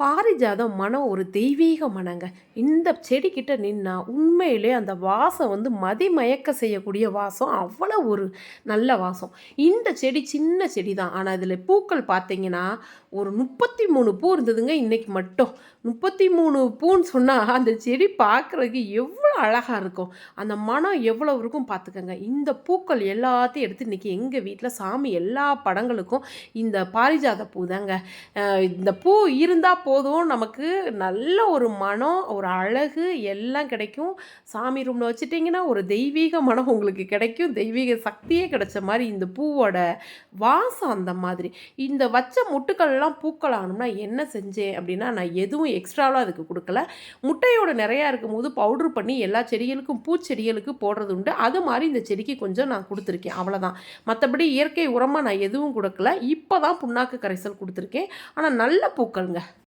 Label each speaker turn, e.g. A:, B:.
A: பாரிஜாதம் மனம் ஒரு தெய்வீக மனங்க இந்த செடிக்கிட்ட நின்னா உண்மையிலே அந்த வாசம் வந்து மதிமயக்க செய்யக்கூடிய வாசம் அவ்வளோ ஒரு நல்ல வாசம். இந்த செடி சின்ன செடி தான் ஆனால் இதில் பூக்கள் பார்த்தீங்கன்னா ஒரு முப்பத்தி மூணு பூ இருந்ததுங்க இன்றைக்கி மட்டும். முப்பத்தி மூணு பூன்னு சொன்னால் அந்த செடி பார்க்குறதுக்கு எவ்வளோ அழகாக இருக்கும். அந்த மனம் எவ்வளோ இருக்கும் பார்த்துக்கோங்க இந்த பூக்கள் எல்லாத்தையும் எடுத்து இன்றைக்கி எங்கள் வீட்டில் சாமி எல்லா படங்களுக்கும் இந்த பாரிஜாத பூ தாங்க இந்த பூ இருந்தால் போதும் நமக்கு நல்ல ஒரு மனம் ஒரு அழகு எல்லாம் கிடைக்கும். சாமி ரூமில் வச்சுட்டிங்கன்னா ஒரு தெய்வீக மனம் உங்களுக்கு கிடைக்கும். தெய்வீக சக்தியே கிடைச்ச மாதிரி இந்த பூவோட வாசம் அந்த மாதிரி. இந்த வச்ச முட்டுக்கள்லாம் பூக்கள் ஆகணும்னா என்ன செஞ்சேன் அப்படின்னா நான் எதுவும் எக்ஸ்ட்ராலாம் அதுக்கு கொடுக்கல. முட்டையோட நிறையா இருக்கும்போது பவுட்ரு பண்ணி எல்லா செடிகளுக்கும் பூச்செடிகளுக்கு போடுறது உண்டு. அது மாதிரி இந்த செடிக்கு கொஞ்சம் நான் கொடுத்துருக்கேன். அவ்வளோதான் மற்றபடி இயற்கை உரமாக நான் எதுவும் கொடுக்கல. இப்போ தான் புண்ணாக்கு கரைசல் கொடுத்துருக்கேன். ஆனால் நல்ல பூக்கள்ங்க.